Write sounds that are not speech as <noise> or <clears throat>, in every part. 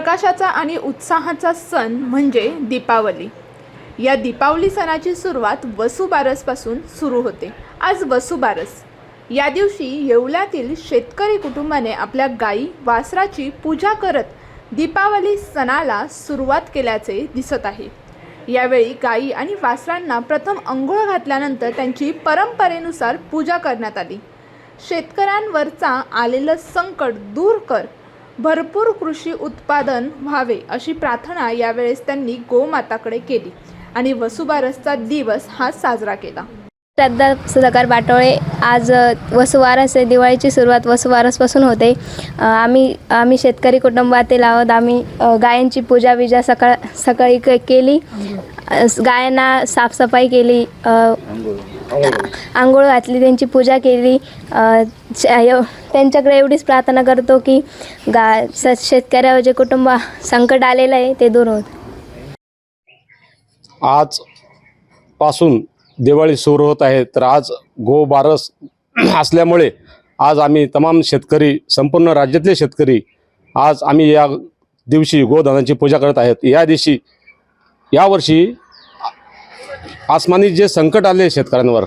प्रकाशाचा आणि उत्साहाचा सण म्हणजे दीपावली. या दीपावली सणाची सुरुवात वसुबारसपासून सुरू होते. आज वसुबारस या दिवशी येवल्यातील शेतकरी कुटुंबाने आपल्या गाई वासराची पूजा करत दीपावली सणाला सुरुवात केल्याचे दिसत आहे. यावेळी गाई आणि वासरांना प्रथम अंघोळ घातल्यानंतर त्यांची परंपरेनुसार पूजा करण्यात आली. शेतकऱ्यांवरचा आलेलं संकट दूर कर. भरपूर कृषी उत्पादन व्हावे अशी प्रार्थना यावेळेस त्यांनी गोमाताकडे केली आणि वसुबारसचा दिवस हा साजरा केला. श्रद्धा सुधाकर बाटोळे आज वसुवारस आहे दिवाळीची सुरुवात वसुवारसपासून होते. आम्ही आम्ही शेतकरी कुटुंबातील आहोत. आम्ही गायांची पूजा विजा सकाळ सकाळी केली. गायांना साफसफाई केली. आंघोळ घातली त्यांची पूजा केली. त्यांच्याकडे एवढीच प्रार्थना करतो की गा शेतकऱ्यावर जे कुटुंब संकट आलेलं आहे ते दूर होत. आज पासून दिवाळी सुरू होत आहे तर आज गो बारस असल्यामुळे आज आम्ही तमाम शेतकरी संपूर्ण राज्यातले शेतकरी आज आम्ही या दिवशी गोधनाची पूजा करत आहेत. या दिवशी यावर्षी आसमानी जे संकट आले शेतकऱ्यांवर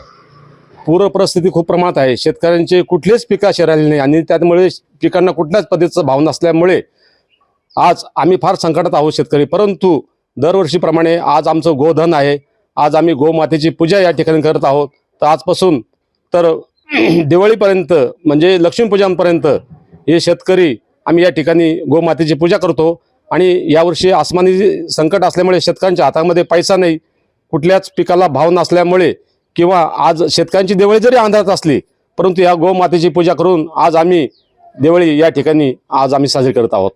पूर परिस्थिती खूप प्रमाणात आहे. शेतकऱ्यांचे कुठलेच पिकं असे नाही आणि त्यामुळे पिकांना कुठल्याच पद्धतीचा भाव नसल्यामुळे आज आम्ही फार संकटात आहोत शेतकरी. परंतु दरवर्षीप्रमाणे आज आमचं गोधन आहे. आज आम्ही गोमातेची पूजा या ठिकाणी करत आहोत. तर आजपासून तर <clears throat> दिवाळीपर्यंत म्हणजे लक्ष्मीपूजनपर्यंत हे शेतकरी आम्ही या ठिकाणी गोमातेची पूजा करतो. आणि यावर्षी आसमानी संकट असल्यामुळे शेतकऱ्यांच्या हातामध्ये पैसा नाही. कुठल्याच पिकाला भाव नसल्यामुळे किंवा आज शेतकऱ्यांची देवळी जरी अंधारात असली परंतु या गोमातेची पूजा करून आज आम्ही देवळी या ठिकाणी आज आम्ही साजरी करत आहोत.